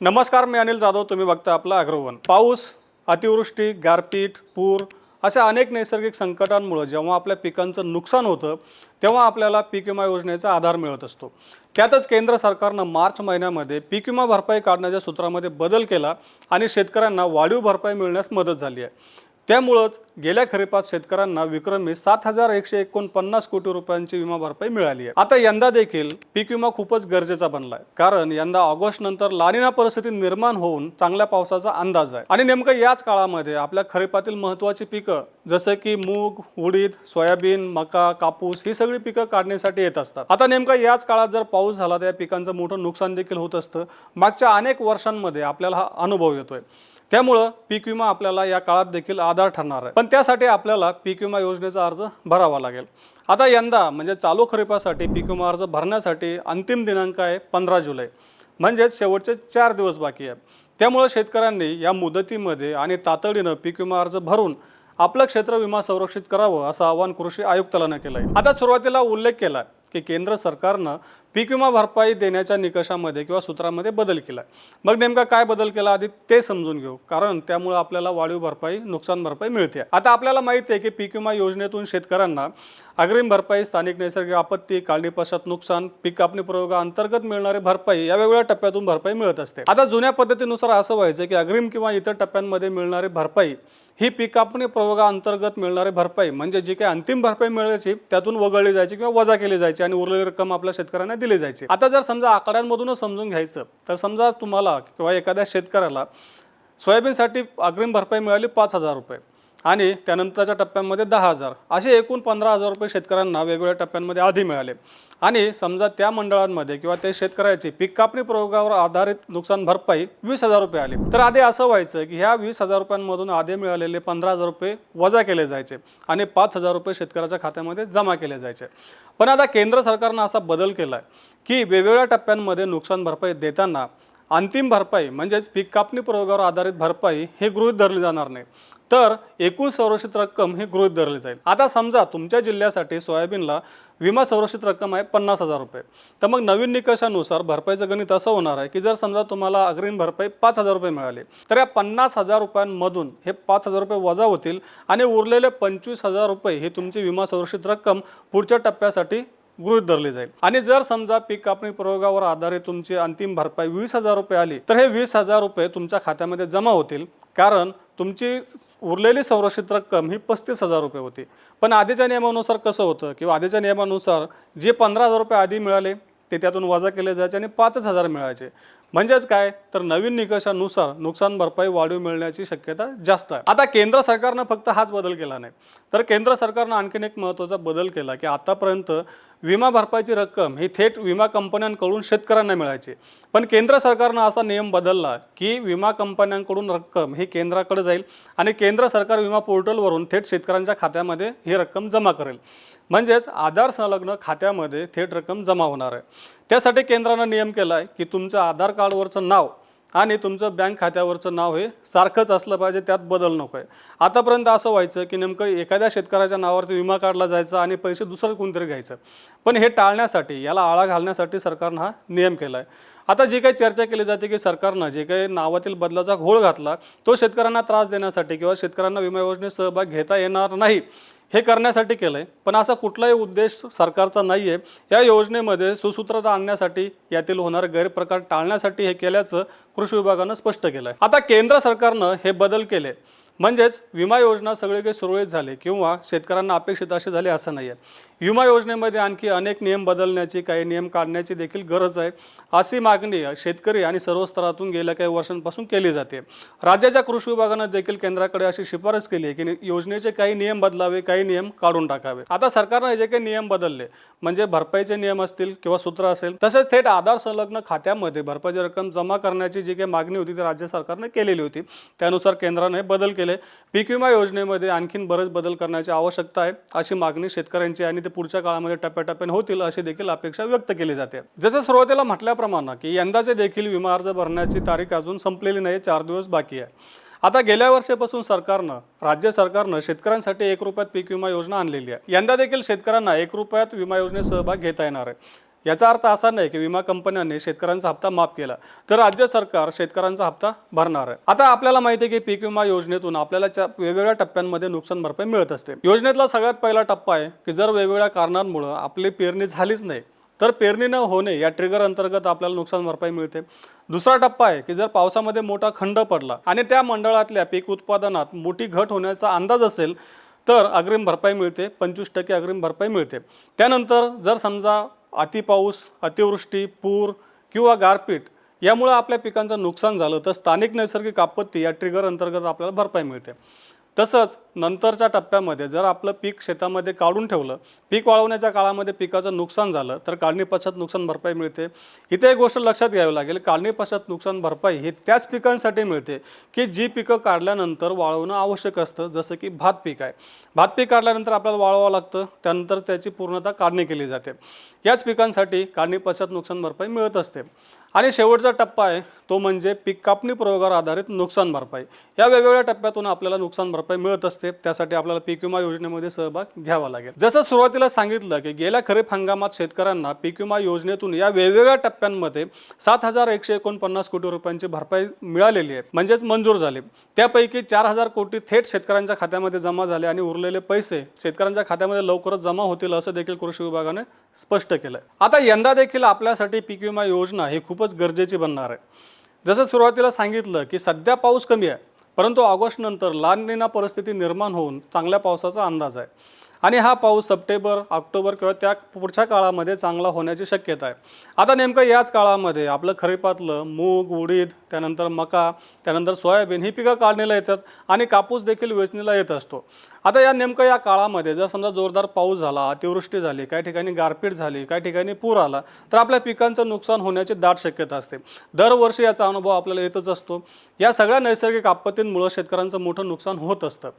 नमस्कार मी अनिल जाधव तुम्ही बघता आपलं अग्रवन. पाऊस अतिवृष्टी गारपीट पूर अशा अनेक नैसर्गिक संकटांमुळं जेव्हा आपल्या पिकांचं नुकसान होतं तेव्हा आपल्याला पीक विमा योजनेचा आधार मिळत असतो. त्यातच केंद्र सरकारनं मार्च महिन्यामध्ये पीक विमा भरपाई काढण्याच्या सूत्रामध्ये बदल केला आणि शेतकऱ्यांना वाढीव भरपाई मिळण्यास मदत झाली आहे. त्यामुळंच गेल्या खरीपात शेतकऱ्यांना विक्रमी सात हजार एकशे एकोणपन्नास कोटी रुपयांची विमा भरपाई मिळाली आहे. आता यंदा देखील पीक विमा खूपच गरजेचा बनलाय. कारण यंदा ऑगस्ट नंतर लानिना परिस्थिती निर्माण होऊन चांगल्या पावसाचा अंदाज आहे. आणि नेमकं याच काळामध्ये आपल्या खरीपातील महत्त्वाची पिकं जसं की मूग उडीद सोयाबीन मका कापूस ही सगळी पिकं काढण्यासाठी येत असतात. आता नेमका याच काळात जर पाऊस झाला तर या पिकांचं मोठं नुकसान देखील होत असतं. मागच्या अनेक वर्षांमध्ये आपल्याला हा अनुभव येतोय. त्यामुळं पीक विमा आपल्याला या काळात देखील आधार ठरणार आहे. पण त्यासाठी आपल्याला पीक विमा योजनेचा अर्ज भरावा लागेल. आता यंदा म्हणजे चालू खरीपासाठी पीक विमा अर्ज भरण्यासाठी अंतिम दिनांक आहे पंधरा जुलै. म्हणजेच शेवटचे चार दिवस बाकी आहे. त्यामुळं शेतकऱ्यांनी या मुदतीमध्ये आणि तातडीनं पीक विमा अर्ज भरून आपलं क्षेत्र विमा संरक्षित करावं असं आवाहन कृषी आयुक्तालयानं केलं आहे आता सुरुवातीला उल्लेख केला की केंद्र सरकारनं पीक विमा भरपाई देण्याच्या निकषामध्ये किंवा सूत्रामध्ये बदल केला मग नेमका काय बदल केला आधी ते समजून घेऊ. कारण त्यामुळे आपल्याला वाढीव भरपाई नुकसान भरपाई मिळते. आता आपल्याला माहिती आहे की पीक विमा योजनेतून शेतकऱ्यांना अग्रिम भरपाई स्थानिक नैसर्गिक आपत्ती काढणी पश्चात नुकसान पीक कापणी प्रयोगाअंतर्गत मिळणारी भरपाई या वेगवेगळ्या टप्प्यातून भरपाई मिळत असते. आता जुन्या पद्धतीनुसार असं व्हायचं की अग्रिम किंवा इतर टप्प्यांमध्ये मिळणारी भरपाई ही पीक कापणी प्रयोगाअंतर्गत मिळणारी भरपाई म्हणजे जी काही अंतिम भरपाई मिळायची त्यातून वगळली जायची किंवा वजा केली जायची आणि उरलेली रक्कम आपल्या शेतकऱ्यांना दिले जायचे. आता जर समजा आकड्यांमधूनच समजून घ्यायचं तर समजा तुम्हाला किंवा एखाद्या शेतकऱ्याला सोयाबीनसाठी अग्रिम भरपाई मिळाली पाच हजार रुपये. आणि त्यानंतरच्या टप्प्यांमध्ये दहा हजार. असे एकूण पंधरा हजार रुपये शेतकऱ्यांना वेगवेगळ्या टप्प्यांमध्ये आधी मिळाले. आणि समजा त्या मंडळांमध्ये किंवा ते शेतकऱ्याची पीक कापणी प्रयोगावर आधारित नुकसान भरपाई वीस हजार रुपये आली. तर आधी असं व्हायचं की ह्या वीस हजार रुपयांमधून आधी मिळालेले पंधरा हजार रुपये वजा केले जायचे आणि पाच हजार रुपये शेतकऱ्याच्या खात्यामध्ये जमा केले जायचे. पण आता केंद्र सरकारनं असा बदल केला आहे की वेगवेगळ्या टप्प्यांमध्ये नुकसान भरपाई देताना अंतिम भरपाई म्हणजेच पीक कापणी प्रयोगावर आधारित भरपाई हे गृहीत धरली जाणार नाही. तर एकूण संरक्षित रक्कम ही गृहीत धरली जाईल. आता समजा तुमच्या जिल्ह्यासाठी सोयाबीनला विमा संरक्षित रक्कम आहे पन्नास हजार रुपये. तर मग नवीन निकषानुसार भरपाईचं गणित असं होणार आहे की जर समजा तुम्हाला अग्रिम भरपाई पाच हजार रुपये मिळाले तर या पन्नास हजार रुपयांमधून हे पाच हजार रुपये वजा होतील आणि उरलेले पंचवीस हजार रुपये ही तुमची विमा संरक्षित रक्कम पुढच्या टप्प्यासाठी गृहित धरली जाईल. आणि जर समजा पीक कापणी प्रयोगावर आधारित तुमची अंतिम भरपाई वीस हजार रुपये आली तर हे वीस हजार रुपये तुमच्या खात्यामध्ये जमा होतील. कारण तुमची उरलेली संरक्षित रक्कम ही पस्तीस हजार रुपये होती. पण आधीच्या नियमानुसार कसं होतं किंवा आधीच्या नियमानुसार जे पंधरा हजार रुपये आधी मिळाले ते त्यातून वजा केले जायचे आणि पाचच हजार मिळायचे. म्हणजेच काय? तर नवीन निकषानुसार नुकसान भरपाई वाढीव मिळण्याची शक्यता जास्त आहे. आता केंद्र सरकारनं फक्त हाच बदल केला नाही. तर केंद्र सरकारनं आणखीन एक महत्त्वाचा बदल केला की आतापर्यंत विमा भरपाईची रक्कम ही थेट विमा कंपन्यांकडून शेतकऱ्यांना मिळायची. पण केंद्र सरकारनं असा नियम बदलला की विमा कंपन्यांकडून रक्कम ही केंद्राकडे जाईल आणि केंद्र सरकार विमा पोर्टलवरून थेट शेतकऱ्यांच्या खात्यामध्ये ही रक्कम जमा करेल. म्हणजेच आधार संलग्न खात्यामध्ये थेट रक्कम जमा होणार आहे. त्यासाठी केंद्रानं नियम केला आहे की तुमचं आधार कार्डवरचं नाव आणि तुमचं बँक खात्यावरचं नाव हे सारखंच असलं पाहिजे त्यात बदल नको आहे आतापर्यंत असं व्हायचं की नेमकं एखाद्या शेतकऱ्याच्या नावावरती विमा काढला जायचा आणि पैसे दुसरं कोणतरी घ्यायचं. पण हे टाळण्यासाठी याला आळा घालण्यासाठी सरकारनं हा नियम केला आहे आता जी काही चर्चा केली जाते की सरकारनं जे काही नावातील बदलाचा घोळ घातला तो शेतकऱ्यांना त्रास देण्यासाठी किंवा शेतकऱ्यांना विमा योजनेत सहभाग घेता येणार नाही हे करण्यासाठी केलं आहे पण असा कुठलाही उद्देश सरकारचा नाही आहे या योजनेमध्ये सुसूत्रता आणण्यासाठी यातील होणारे गैरप्रकार टाळण्यासाठी हे केल्याचं कृषी विभागानं स्पष्ट केलं आहे आता केंद्र सरकारनं हे बदल केले. म्हणजेच विमा योजना सगळे काही सुरळीत झाले किंवा शेतकऱ्यांना अपेक्षित असे झाले असं नाही आहे विमा योजनेमध्ये आणखी अनेक नियम बदलण्याची काही नियम काढण्याची देखील गरज आहे. अशी मागणी शेतकरी आणि सर्व स्तरातून गेल्या काही वर्षांपासून केली जाते. राज्याच्या कृषी विभागानं देखील केंद्राकडे अशी शिफारस केली आहे की योजनेचे काही नियम बदलावे काही नियम काढून टाकावे. आता सरकारनं जे काही नियम बदलले म्हणजे भरपाईचे नियम असतील किंवा सूत्र असेल तसेच थेट आधार संलग्न खात्यामध्ये भरपाईची रक्कम जमा करण्याची जी काही मागणी होती ती राज्य सरकारने केलेली होती. त्यानुसार केंद्राने बदल केले पीक विमा योजनेमध्ये आणखीन बरेच बदल करण्याची आवश्यकता आहे अशी मागणी शेतकऱ्यांची आणि ते पुढच्या काळामध्ये टप्प्याटप्प्याने होतील अशी देखील अपेक्षा व्यक्त केली जाते. जसं सुरुवातीला म्हटल्याप्रमाणे की यंदाचे देखील विमा अर्ज भरण्याची तारीख अजून संपलेली नाही चार दिवस बाकी आहे. आता गेल्या वर्षापासून सरकारनं राज्य सरकारनं शेतकऱ्यांसाठी एक रुपयात पीक विमा योजना आणलेली आहे. यंदा देखील शेतकऱ्यांना एक रुपयात विमा योजनेत सहभाग घेता येणार आहे. याचा अर्थ असा नाही की विमा कंपन्यांनी शेतकऱ्यांचा हप्ता माफ केला तर राज्य सरकार शेतकऱ्यांचा हप्ता भरणार आहे. आता आपल्याला माहिती आहे की पीक विमा योजनेतून आपल्याला वेगवेगळ्या टप्प्यांमध्ये नुकसान भरपाई मिळत असते. योजनेतला सगळ्यात पहिला टप्पा आहे की जर वेगवेगळ्या कारणांमुळं आपली पेरणी झालीच नाही तर पेरणी न होणे या ट्रिगर अंतर्गत आपल्याला नुकसान भरपाई मिळते. दुसरा टप्पा आहे की जर पावसामध्ये मोठा खंड पडला आणि त्या मंडळातल्या पीक उत्पादनात मोठी घट होण्याचा अंदाज असेल तर अग्रिम भरपाई मिळते पंचवीस टक्के अग्रिम भरपाई मिळते. त्यानंतर जर समजा अतिपाऊस अतिवृष्टी पूर किंवा गारपीट यामुळे आपल्या पिकांचं नुकसान झालं तर स्थानिक नैसर्गिक आपत्ती या ट्रिगर अंतर्गत आपल्याला भरपाई मिळते. तसंच नंतरच्या टप्प्यामध्ये जर आपलं पीक शेतामध्ये काढून ठेवलं पीक वाळवण्याच्या काळामध्ये पिकाचं नुकसान झालं तर काढणी पश्चात नुकसान भरपाई मिळते. इथे एक गोष्ट लक्षात घ्यावी लागेल काढणी पश्चात नुकसान भरपाई ही त्याच पिकांसाठी मिळते की जी पिकं काढल्यानंतर वाळवणं आवश्यक असतं जसं की भात पीक आहे. भात पीक काढल्यानंतर आपल्याला वाळवावं लागतं त्यानंतर त्याची पूर्णतः काढणी केली जाते. याच पिकांसाठी काढणी पश्चात नुकसान भरपाई मिळत असते. आणि शेवटचा टप्पा आहे तो म्हणजे पीक कापणी प्रयोगावर आधारित नुकसान भरपाई. या वेगवेगळ्या टप्प्यातून आपल्याला नुकसान भरपाई मिळत असते त्यासाठी आपल्याला पीक विमा योजनेमध्ये सहभाग घ्यावा लागेल. जसं सुरुवातीला सांगितलं की गेल्या खरीप हंगामात शेतकऱ्यांना पीक विमा योजनेतून या वेगवेगळ्या टप्प्यांमध्ये सात हजार एकशे एकोणपन्नास कोटी रुपयांची भरपाई मिळालेली आहे म्हणजेच मंजूर झाली. त्यापैकी चार हजार कोटी थेट शेतकऱ्यांच्या खात्यामध्ये जमा झाले आणि उरलेले पैसे शेतकऱ्यांच्या खात्यामध्ये लवकरच जमा होतील असं देखील कृषी विभागाने स्पष्ट केलंय. आता यंदा देखील आपल्यासाठी पीक विमा योजना ही खूपच गरजेची बनणार आहे. जसं सुरुवातीला सांगितलं की सध्या पाऊस कमी आहे परंतु ऑगस्टनंतर नंतर परिस्थिती निर्माण होऊन चांगल्या पावसाचा अंदाज आहे. आणि हा पाऊस सप्टेंबर ऑक्टोबर किंवा त्या पुढच्या काळामध्ये चांगला होण्याची शक्यता आहे. आता नेमकं याच काळामध्ये आपलं खरीपातलं मूग उडीद त्यानंतर मका त्यानंतर सोयाबीन ही पिकं काढणीला येतात आणि कापूस देखील वेचणीला येत असतो. आता या नेमकं या काळामध्ये जर समजा जोरदार पाऊस झाला अतिवृष्टी झाली काही ठिकाणी गारपीट झाली काही ठिकाणी पूर आला तर आपल्या पिकांचं नुकसान होण्याची दाट शक्यता असते. दरवर्षी याचा अनुभव आपल्याला येतच असतो. या सगळ्या नैसर्गिक आपत्तींमुळं शेतकऱ्यांचं मोठं नुकसान होत असतं.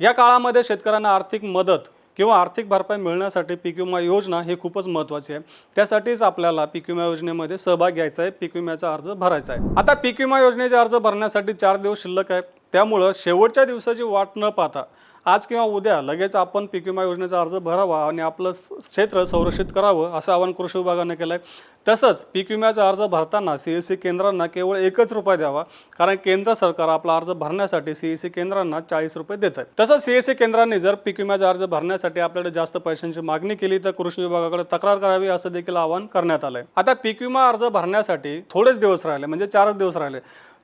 या काळामध्ये शेतकऱ्यांना आर्थिक मदत किंवा आर्थिक भरपाई मिळण्यासाठी पीक विमा योजना ही खूपच महत्त्वाची आहे. त्यासाठीच आपल्याला पीक विमा योजनेमध्ये सहभाग घ्यायचा आहे पीक विम्याचा अर्ज भरायचा आहे. आता पीक विमा योजनेचे अर्ज भरण्यासाठी चार दिवस शिल्लक आहे. त्यामुळं शेवटच्या दिवसाची वाट न पाहता आज किंवा उद्या लगेच आपण पीक विमा योजनेचा अर्ज भरावा आणि आपलं क्षेत्र संरक्षित करावं असं आवाहन कृषी विभागाने केलं आहे तसंच पीक विम्याचा अर्ज भरताना सी एस सी केंद्रांना केवळ एकच रुपये द्यावा कारण केंद्र सरकार आपला अर्ज भरण्यासाठी सी एस सी केंद्रांना चाळीस रुपये देत आहे तसंच सी एस सी केंद्रांनी जर पीक विम्याचा अर्ज भरण्यासाठी आपल्याकडे जास्त पैशांची मागणी केली तर कृषी विभागाकडे तक्रार करावी असं देखील आवाहन करण्यात आलं आहे आता पीक विमा अर्ज भरण्यासाठी थोडेच दिवस राहिले म्हणजे चारच दिवस राहिले.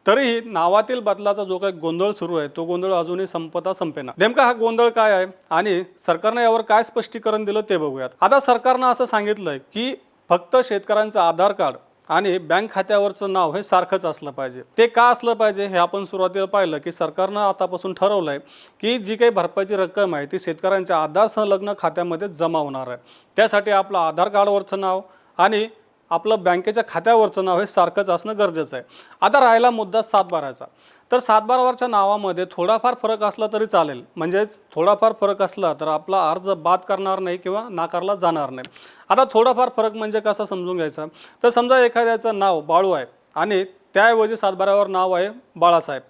तरीही नावातील बदलाचा जो काही गोंधळ सुरू आहे तो गोंधळ अजूनही संपता संपेना. नेमका हा गोंधळ काय आहे आणि सरकारनं यावर काय स्पष्टीकरण दिलं ते बघूयात. आता सरकारनं असं सांगितलंय की फक्त शेतकऱ्यांचं आधार कार्ड आणि बँक खात्यावरचं नाव हे सारखंच असलं पाहिजे. ते का असलं पाहिजे हे आपण सुरुवातीला पाहिलं की सरकारनं आतापासून ठरवलंय की जी काही भरपाईची रक्कम आहे ती शेतकऱ्यांच्या आधार संलग्न खात्यामध्ये जमा होणार आहे. त्यासाठी आपलं आधार कार्डवरचं नाव आणि आपलं बँकेच्या खात्यावरचं नाव हे सारखंच असणं गरजेचं आहे. आता राहिला मुद्दा सातबाराचा तर सातबारावरच्या नावामध्ये थोडाफार फरक असला तरी चालेल. म्हणजेच थोडाफार फरक असला तर आपला अर्ज बाद करणार नाही किंवा नाकारला जाणार नाही. आता थोडाफार फरक म्हणजे कसा समजून घ्यायचा? तर समजा एखाद्याचं नाव बाळू आहे आणि त्याऐवजी सातबारावर नाव आहे बाळासाहेब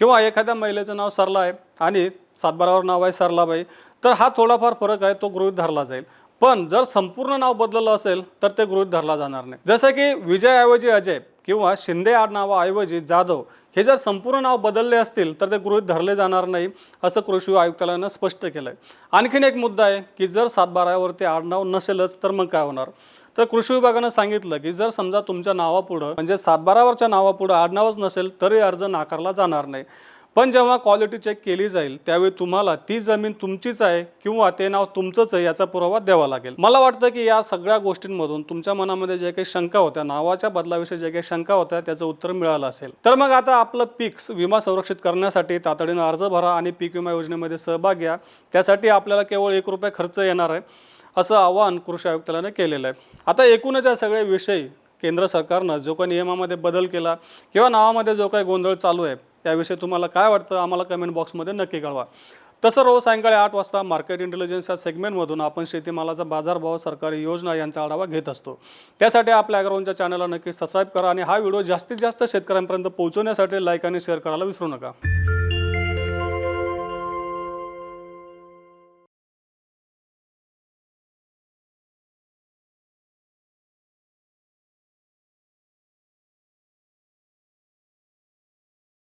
किंवा एखाद्या महिलेचं नाव सरला आहे आणि सातबारावर नाव आहे सरलाबाई तर हा थोडाफार फरक आहे तो गृहीत धरला जाईल. पण जर संपूर्ण नाव बदललं असेल तर ते गृहित धरला जाणार नाही. जसं की विजयऐवजी अजय किंवा शिंदे आडनावाऐवजी जाधव हे जर संपूर्ण नाव बदलले असतील तर ते गृहित धरले जाणार नाही असं कृषी आयुक्तालयानं स्पष्ट केलं आहे आणखीन एक मुद्दा आहे की जर सातबारावरती आडनाव नसेलच तर मग काय होणार? तर कृषी विभागानं सांगितलं की जर समजा तुमच्या नावापुढं म्हणजे सातबारावरच्या नावापुढं आडनावच नसेल तरी अर्ज नाकारला जाणार नाही. पण जेव्हा क्वालिटी चेक केली जाईल त्यावेळी तुम्हाला ती जमीन तुमचीच आहे किंवा ते नाव तुमचंच आहे याचा पुरावा द्यावा लागेल. मला वाटतं की या सगळ्या गोष्टींमधून तुमच्या मनामध्ये जे काही शंका होत्या नावाच्या बदलाविषयी जे काही शंका होत्या त्याचं उत्तर मिळालं असेल. तर मग आता आपलं पीक विमा संरक्षित करण्यासाठी तातडीनं अर्ज भरा आणि पीक विमा योजनेमध्ये सहभाग घ्या. त्यासाठी आपल्याला केवळ एक रुपये खर्च येणार आहे असं आवाहन कृषी आयुक्तालयानं केलेलं आहे. आता एकूणच या सगळे विषय केंद्र सरकारनं जो काही नियमामध्ये बदल केला किंवा नावामध्ये जो काही गोंधळ चालू आहे त्याविषयी तुम्हाला काय वाटतं आम्हाला कमेंट बॉक्समध्ये नक्की कळवा. तसं रोज सायंकाळी आठ वाजता मार्केट इंटेलिजन्स या सेगमेंटमधून आपण शेतीमालाचा बाजारभाव सरकारी योजना यांचा आढावा घेत असतो. त्यासाठी आपल्या अॅग्राऊंडच्या चॅनलला नक्की सबस्क्राईब करा आणि हा व्हिडिओ जास्तीत जास्त शेतकऱ्यांपर्यंत पोहोचवण्यासाठी लाईक आणि शेअर करायला विसरू नका.